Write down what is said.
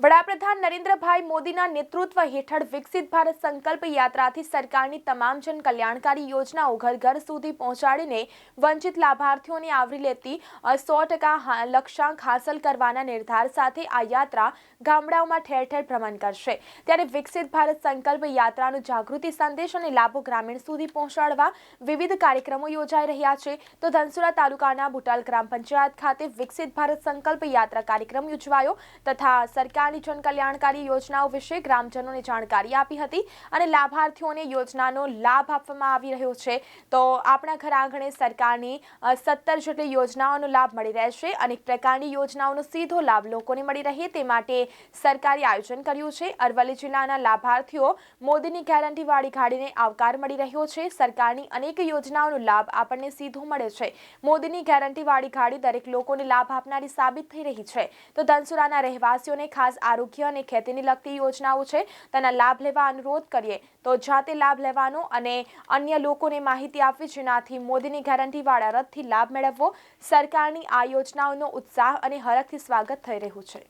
વડાપ્રધાન નરેન્દ્રભાઈ મોદીના નેતૃત્વ હેઠળ વિકસિત ભારત સંકલ્પ યાત્રાથી સરકારની તમામ જન કલ્યાણકારી યોજનાઓ ઘર ઘર સુધી પહોંચાડીને વંચિત લાભાર્થીઓને આવરી લેતી સો ટકા લક્ષ્યાંક હાંસલ કરવાના નિર્ધાર સાથે આ યાત્રા ગામડાઓમાં ઠેર ઠેર ભ્રમણ કરશે. ત્યારે વિકસિત ભારત સંકલ્પ યાત્રાનો જાગૃતિ સંદેશ અને લાભો ગ્રામીણ સુધી પહોંચાડવા વિવિધ કાર્યક્રમો યોજાઈ રહ્યા છે. તો ધનસુરા તાલુકાના બુટાલ ગ્રામ પંચાયત ખાતે વિકસિત ભારત સંકલ્પ યાત્રા કાર્યક્રમ યોજવાયો તથા સરકારની જન યોજનાઓ વિશે ગ્રામજનોને જાણકારી આપી હતી અને લાભાર્થીઓને યોજનાનો લાભ આપવામાં આવી રહ્યો છે. તો આપણા ઘર આંગણે સરકારની સત્તર જેટલી યોજનાઓનો લાભ મળી રહેશે અનેક પ્રકારની યોજનાઓનો સીધો લાભ લોકોને મળી રહે તે માટે સરકારે આયોજન કર્યું છે. અરવલ્લી જિલ્લાના લાભાર્થીઓ મોદીની ગેરંટીવાળી ગાડીને આવકાર મળી રહ્યો છે. સરકારની અનેક યોજનાઓનો લાભ આપણને સીધો મળે છે. મોદીની ગેરંટીવાળી ગાડી દરેક લોકોને લાભ આપનારી સાબિત થઈ રહી છે. તો ધનસુરાના રહેવાસીઓને ખાસ આરોગ્ય અને ખેતીને લગતી યોજનાઓ છે, તેના લાભ લેવા અનુરોધ કરીએ. તો જાતે લાભ લેવાનો અને અન્ય લોકોને માહિતી આપવી, જેનાથી મોદીની ગેરંટીવાળા રથથી લાભ મેળવવો સરકારની આ યોજનાઓનો ઉત્સાહ અને હરખથી સ્વાગત થઈ રહ્યું છે.